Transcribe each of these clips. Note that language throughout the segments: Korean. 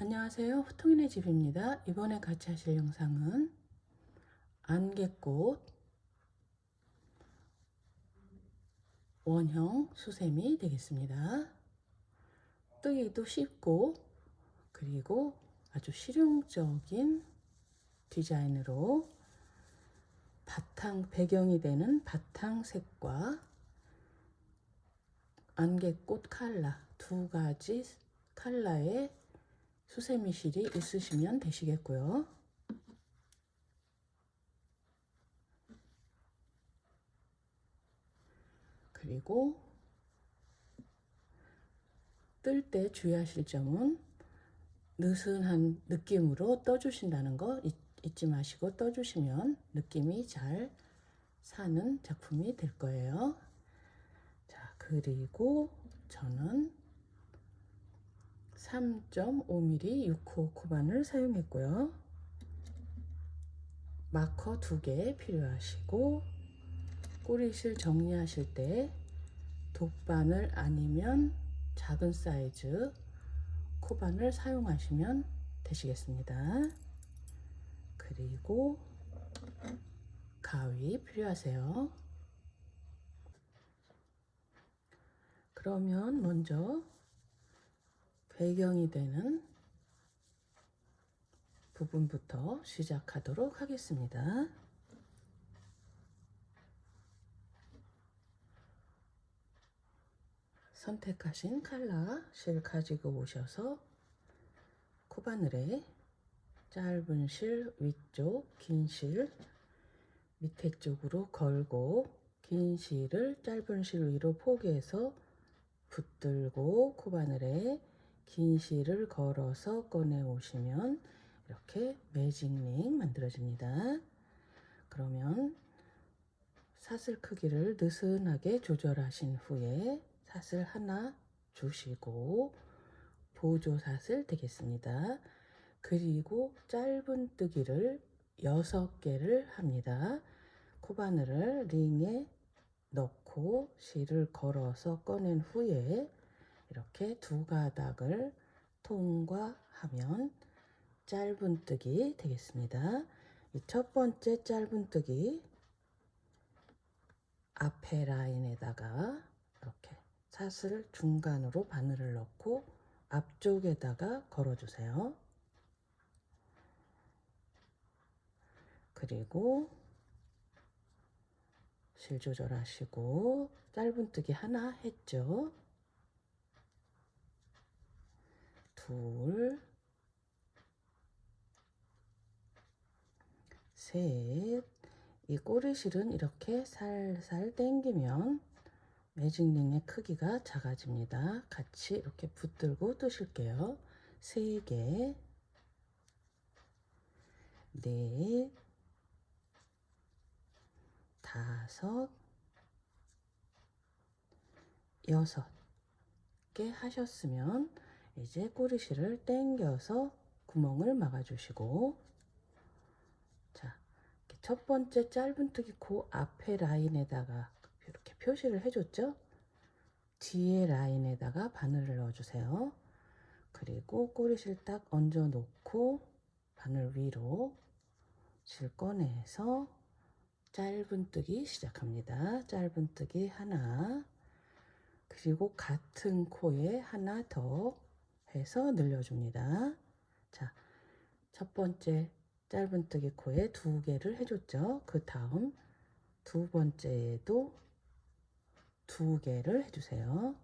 안녕하세요. 호통이네 집입니다. 이번에 같이 하실 영상은 안개꽃 원형 수세미 되겠습니다. 뜨기도 쉽고 그리고 아주 실용적인 디자인으로 바탕 배경이 되는 바탕색과 안개꽃 칼라 두 가지 칼라의 수세미실이 있으시면 되시겠고요. 그리고 뜰 때 주의하실 점은 느슨한 느낌으로 떠주신다는 거 잊, 잊지 마시고 떠주시면 느낌이 잘 사는 작품이 될 거예요. 자, 그리고 저는 3.5mm 6호 코반을 사용했고요. 마커 두개 필요하시고 꼬리실 정리하실 때 독바늘 아니면 작은 사이즈 코반을 사용하시면 되시겠습니다. 그리고 가위 필요하세요. 그러면 먼저 배경이 되는 부분부터 시작하도록 하겠습니다. 선택하신 칼라 실 가지고 오셔서 코바늘에 짧은 실 위쪽 긴 실 밑에 쪽으로 걸고 긴 실을 짧은 실 위로 포개서 붙들고 코바늘에 긴 실을 걸어서 꺼내 오시면 이렇게 매직링 만들어집니다. 그러면 사슬 크기를 느슨하게 조절하신 후에 사슬 하나 주시고 보조 사슬 되겠습니다. 그리고 짧은 뜨기를 6개를 합니다. 코바늘을 링에 넣고 실을 걸어서 꺼낸 후에 이렇게 두 가닥을 통과하면 짧은 뜨기 되겠습니다. 이 첫 번째 짧은 뜨기 앞에 라인에다가 이렇게 사슬 중간으로 바늘을 넣고 앞쪽에다가 걸어주세요. 그리고 실 조절하시고 짧은 뜨기 하나 했죠. 둘, 셋. 이 꼬리실은 이렇게 살살 당기면 매직링의 크기가 작아집니다. 같이 이렇게 붙들고 뜨실게요. 세 개, 넷, 다섯, 여섯 개 하셨으면 이제 꼬리실을 당겨서 구멍을 막아주시고 자, 첫 번째 짧은 뜨기 코 앞에 라인에다가 이렇게 표시를 해줬죠? 뒤에 라인에다가 바늘을 넣어주세요. 그리고 꼬리실 딱 얹어 놓고 바늘 위로 실 꺼내서 짧은 뜨기 시작합니다. 짧은 뜨기 하나 그리고 같은 코에 하나 더 해서 늘려줍니다. 자, 첫 번째 짧은 뜨기 코에 두 개를 해줬죠. 그 다음 두 번째에도 두 개를 해주세요.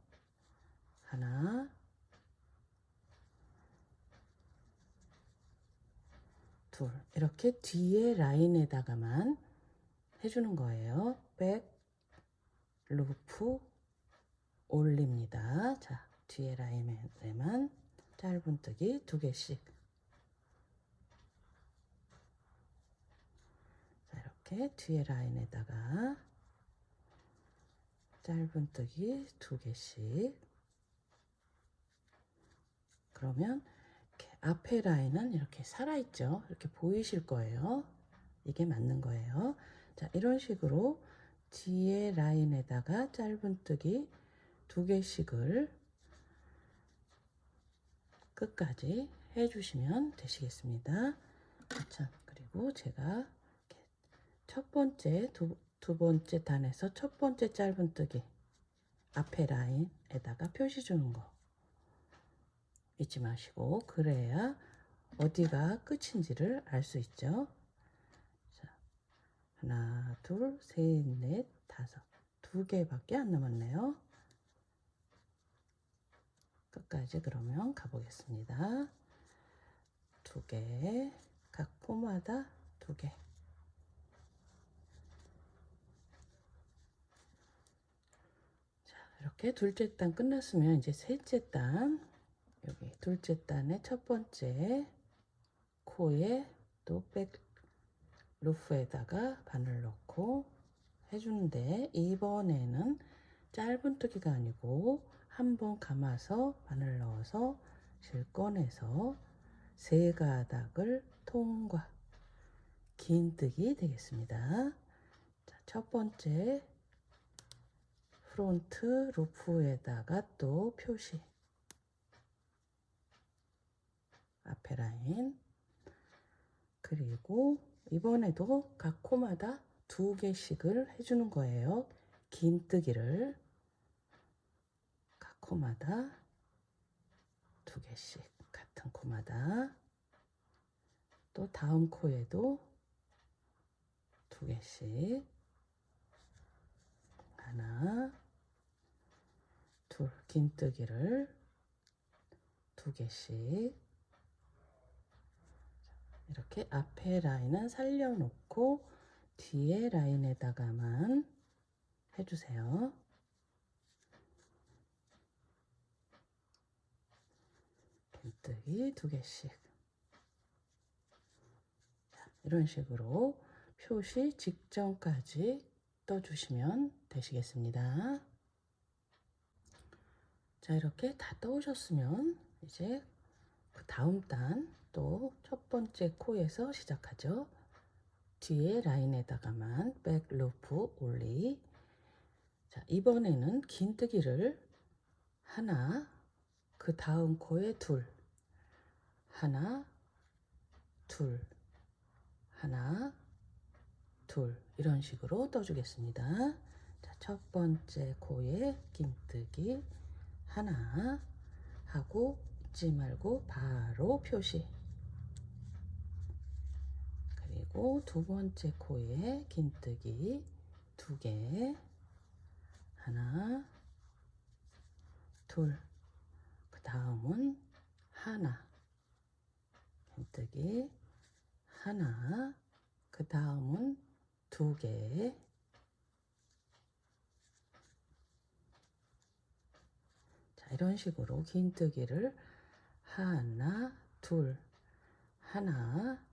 하나, 둘. 이렇게 뒤에 라인에다가만 해주는 거예요. 백, 루프, 올립니다. 자, 뒤에 라인에만 짧은뜨기 두 개씩. 자, 이렇게 뒤에 라인에다가 짧은뜨기 두 개씩. 그러면 이렇게 앞에 라인은 이렇게 살아있죠. 이렇게 보이실 거예요. 이게 맞는 거예요. 자, 이런 식으로 뒤에 라인에다가 짧은뜨기 두 개씩을 끝까지 해주시면 되시겠습니다. 자, 그리고 제가 이렇게 첫 번째, 두, 두 번째 단에서 첫 번째 짧은뜨기 앞에 라인에다가 표시 주는 거 잊지 마시고 그래야 어디가 끝인지를 알 수 있죠. 자, 하나, 둘, 셋, 넷, 다섯. 두 개밖에 안 남았네요. 끝까지 그러면 가보겠습니다. 두 개, 각 코마다 두 개. 자, 이렇게 둘째 단 끝났으면 이제 셋째 단, 여기 둘째 단의 첫 번째 코에 또 백 루프에다가 바늘 넣고 해주는데 이번에는 짧은 뜨기가 아니고 한번 감아서 바늘 넣어서 실 꺼내서 세 가닥을 통과 긴 뜨기 되겠습니다. 자, 첫 번째 프론트 루프에다가 또 표시 앞에 라인 그리고 이번에도 각 코마다 두 개씩을 해주는 거예요. 긴 뜨기를 각 코마다. 두 개씩 같은 코마다. 또 다음 코에도 두 개씩. 하나 둘 긴뜨기를 두 개씩. 이렇게 앞에 라인은 살려놓고 뒤에 라인에다가만 해주세요. 긴뜨기 두 개씩. 자, 이런 식으로 표시 직전까지 떠주시면 되시겠습니다. 자, 이렇게 다 떠오셨으면 이제 그 다음 단 또 첫 번째 코에서 시작하죠. 뒤에 라인에다가만 백 루프 올리. 자, 이번에는 긴뜨기를 하나, 그 다음 코에 둘, 하나, 둘, 하나, 둘 이런 식으로 떠주겠습니다. 자, 첫 번째 코에 긴뜨기 하나 하고 잊지 말고 바로 표시. 그리고 두 번째 코에 긴뜨기 두 개. 하나, 둘. 그 다음은 하나. 긴뜨기 하나. 그 다음은 두 개. 자, 이런 식으로 긴 뜨기를 하나, 둘, 하나,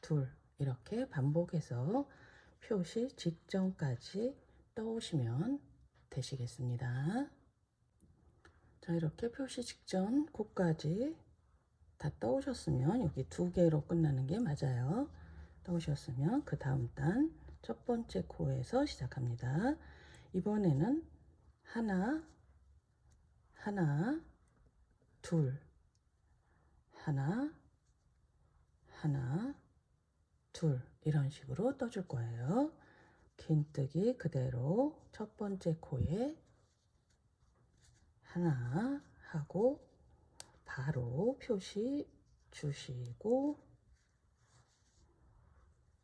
둘 이렇게 반복해서 표시 직전까지 떠오시면 되시겠습니다. 자, 이렇게 표시 직전 코까지 다 떠오셨으면 여기 두 개로 끝나는 게 맞아요. 떠오셨으면 그 다음 단 첫 번째 코에서 시작합니다. 이번에는 하나, 하나, 둘, 하나, 하나, 둘 이런 식으로 떠줄 거예요. 긴뜨기 그대로 첫 번째 코에 하나 하고 바로 표시 주시고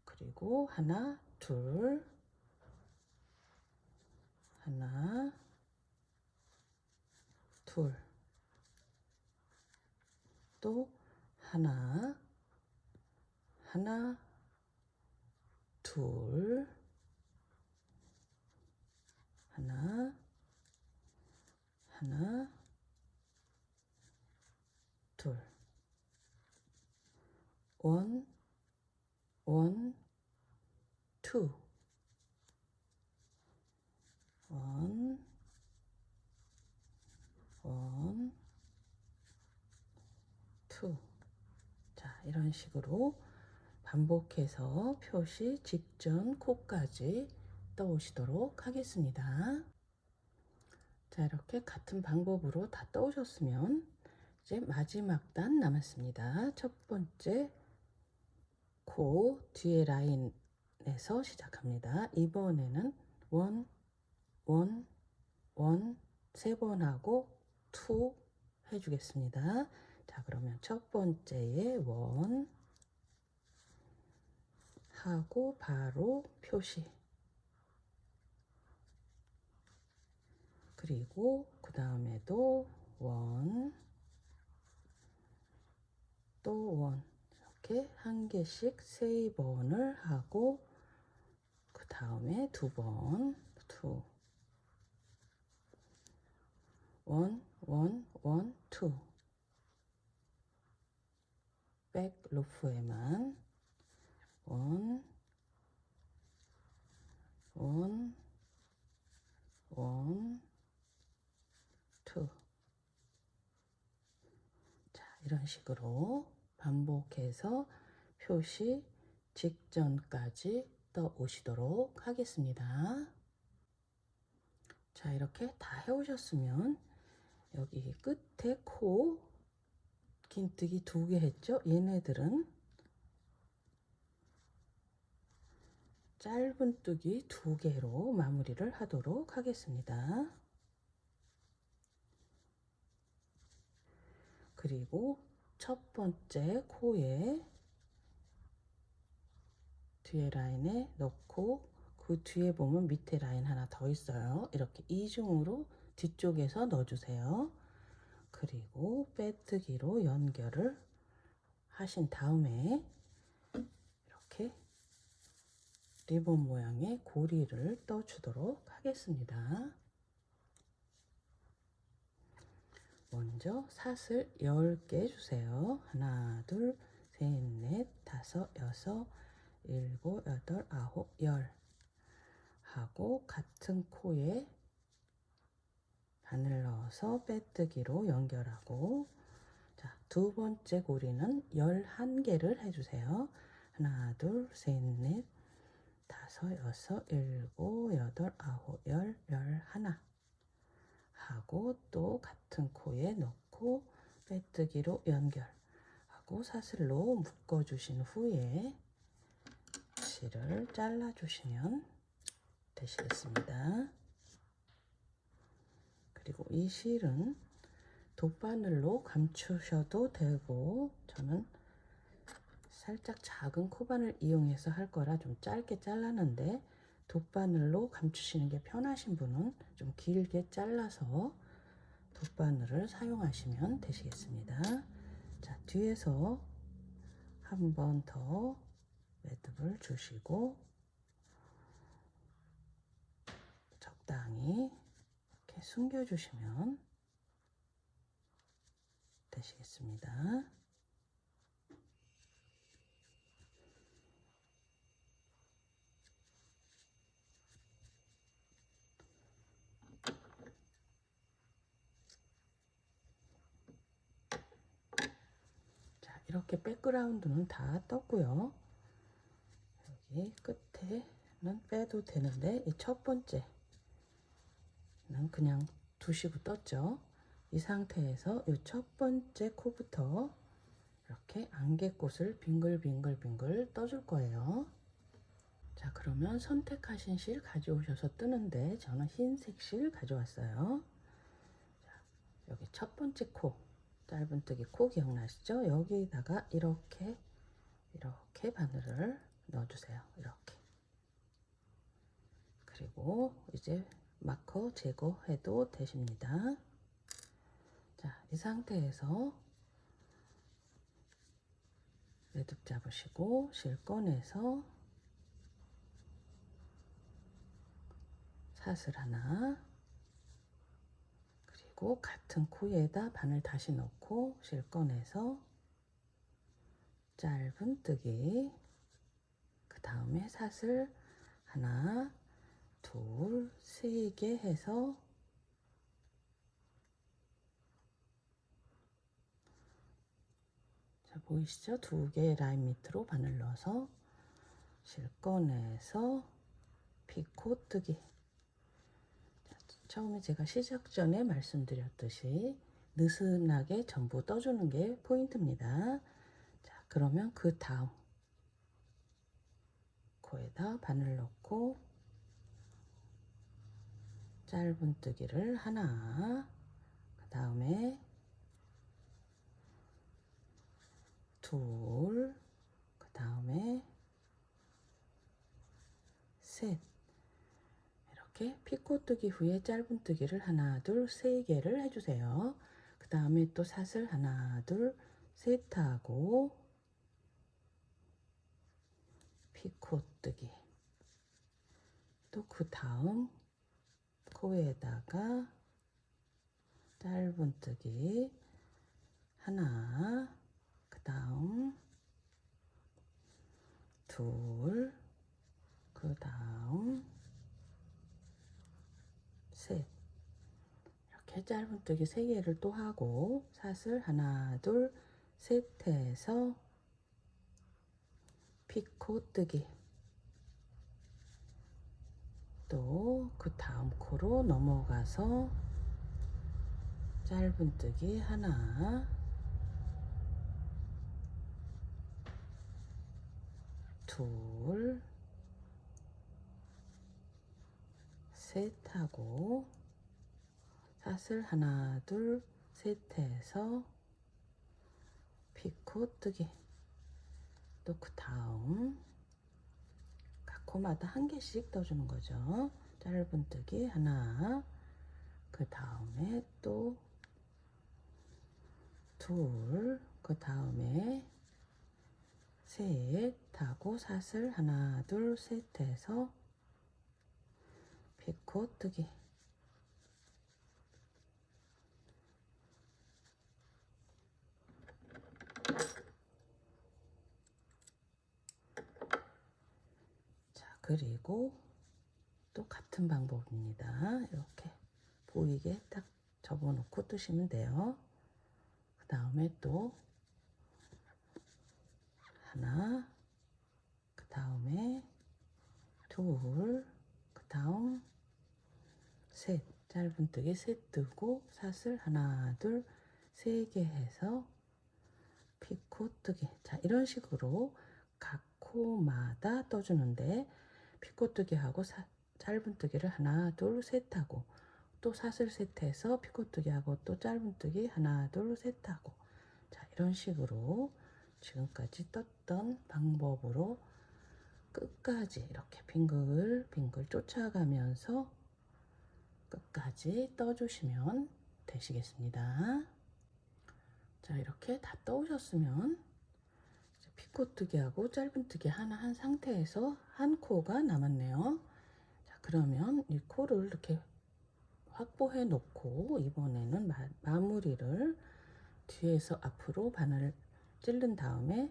그리고 하나 둘 하나 둘. 또 하나 하나 둘 하나 하나 둘 원, 투 자, 이런 식으로 반복해서 표시 직전 코까지 떠오시도록 하겠습니다. 자, 이렇게 같은 방법으로 다 떠오셨으면 이제 마지막 단 남았습니다. 첫 번째 코 뒤에 라인에서 시작합니다. 이번에는 원, 원, 원, 세 번 하고 투 해주겠습니다. 자, 그러면 첫 번째에 원 하고 바로 표시. 그리고 그 다음에도 원, 또 원. 이렇게 한 개씩 세 번을 하고 그 다음에 두 번, 투. 원, 원, 원, 투. 백 루프에만 원, 원, 원, 투. 자, 이런 식으로 반복해서 표시 직전까지 떠 오시도록 하겠습니다. 자, 이렇게 다 해오셨으면 여기 끝에 코 긴뜨기 두 개 했죠? 얘네들은 짧은 뜨기 두 개로 마무리를 하도록 하겠습니다. 그리고 첫 번째 코에 뒤에 라인에 넣고 그 뒤에 보면 밑에 라인 하나 더 있어요. 이렇게 이중으로 뒤쪽에서 넣어주세요. 그리고 빼뜨기로 연결을 하신 다음에 이렇게 리본 모양의 고리를 떠주도록 하겠습니다. 먼저 사슬 10개 주세요. 하나, 둘, 셋, 넷, 다섯, 여섯, 일곱, 여덟, 아홉, 열 하고 같은 코에 바늘 넣어서 빼뜨기로 연결하고 자, 두 번째 고리는 11개를 해주세요. 하나, 둘, 셋, 넷, 다섯, 여섯, 일곱, 여덟, 아홉, 열, 열 하나 하고 또 같은 코에 넣고 빼뜨기로 연결하고 사슬로 묶어주신 후에 실을 잘라주시면 되시겠습니다. 그리고 이 실은 돗바늘로 감추셔도 되고 저는 살짝 작은 코바늘 이용해서 할 거라 좀 짧게 잘랐는데 돗바늘로 감추시는 게 편하신 분은 좀 길게 잘라서 돗바늘을 사용하시면 되시겠습니다. 자, 뒤에서 한 번 더 매듭을 주시고 적당히 이렇게 숨겨주시면 되시겠습니다. 자, 이렇게 백그라운드는 다 떴고요. 여기 끝에는 빼도 되는데 이 첫 번째는 그냥 두시고 떴죠. 이 상태에서 이 첫 번째 코부터 이렇게 안개꽃을 빙글빙글빙글 떠줄 거예요. 자, 그러면 선택하신 실 가져오셔서 뜨는데 저는 흰색 실 가져왔어요. 자, 여기 첫 번째 코, 짧은뜨기 코 기억나시죠? 여기다가 이렇게 이렇게 바늘을 넣어주세요. 이렇게. 그리고 이제 마커 제거해도 되십니다. 자, 이 상태에서 매듭 잡으시고 실 꺼내서 사슬 하나 그리고 같은 코에다 바늘 다시 넣고 실 꺼내서 짧은 뜨기. 그 다음에 사슬 하나 둘세 개 해서 자 보이시죠? 두개 라인 밑으로 바늘 넣어서 실 꺼내서 피코 뜨기. 자, 처음에 제가 시작 전에 말씀드렸듯이 느슨하게 전부 떠주는 게 포인트입니다. 자, 그러면 그 다음 코에다 바늘 넣고 짧은뜨기를 하나 그 다음에 둘, 그 다음에 셋. 이렇게 피코뜨기 후에 짧은뜨기를 하나, 둘, 세 개를 해주세요. 그 다음에 또 사슬 하나, 둘, 셋 하고 피코뜨기. 또 그 다음 코에다가 짧은뜨기 하나, 그 다음 둘, 그 다음 셋 이렇게 짧은뜨기 세 개를 또 하고 사슬 하나, 둘, 셋 해서 피코뜨기 또 그 다음 코로 넘어가서 짧은뜨기 하나 둘, 셋 하고 사슬 하나, 둘, 셋 해서 피코 뜨기. 또그 다음 각 코마다 한 개씩 떠주는 거죠. 짧은 뜨기 하나. 그 다음에 또 둘, 그 다음에 셋 하고 사슬 하나 둘 셋 해서 피코 뜨기 자 그리고 또 같은 방법입니다. 이렇게 보이게 딱 접어 놓고 뜨시면 돼요. 그 다음에 또 하나, 그 다음에 둘, 그 다음 셋, 짧은뜨기 셋 뜨고 사슬 하나, 둘, 세 개 해서 피코 뜨기. 자, 이런 식으로 각 코마다 떠주는데 피코 뜨기 하고 사, 짧은뜨기를 하나, 둘, 셋 하고 또 사슬 셋 해서 피코 뜨기 하고 또 짧은뜨기 하나, 둘, 셋 하고 자, 이런 식으로 지금까지 떴던 방법으로 끝까지 이렇게 빙글빙글 쫓아가면서 끝까지 떠주시면 되시겠습니다. 자 이렇게 다 떠오셨으면 피코뜨기하고 짧은뜨기 하나 한 상태에서 한 코가 남았네요. 자 그러면 이 코를 이렇게 확보해 놓고 이번에는 마, 마무리를 뒤에서 앞으로 바늘 찌른 다음에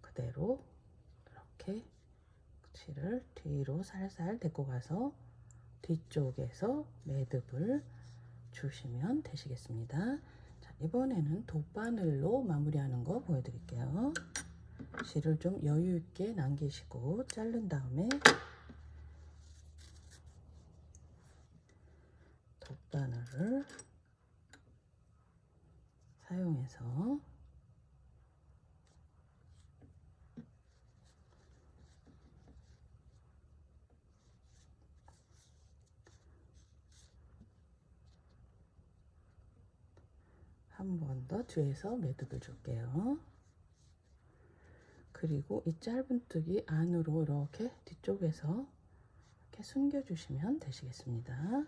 그대로 이렇게 칠을 뒤로 살살 데리고 가서 뒤쪽에서 매듭을 주시면 되시겠습니다. 자, 이번에는 돗바늘로 마무리하는 거 보여드릴게요. 실을 좀 여유 있게 남기시고 자른 다음에 돗바늘을 사용해서 한 번 더 뒤에서 매듭을 줄게요. 그리고 이 짧은뜨기 안으로 이렇게 뒤쪽에서 이렇게 숨겨 주시면 되시겠습니다.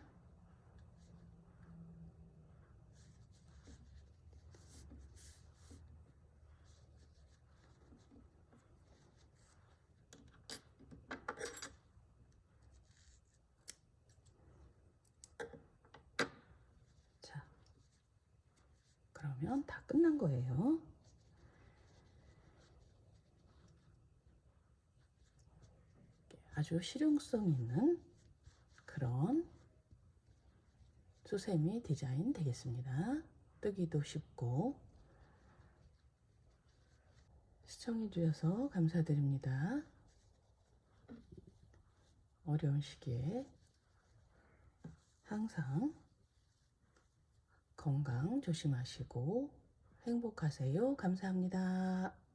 자, 그러면 다 끝난 거예요. 아주 실용성 있는 그런 수세미 디자인 되겠습니다. 뜨기도 쉽고 시청해 주셔서 감사드립니다. 어려운 시기에 항상 건강 조심하시고 행복하세요. 감사합니다.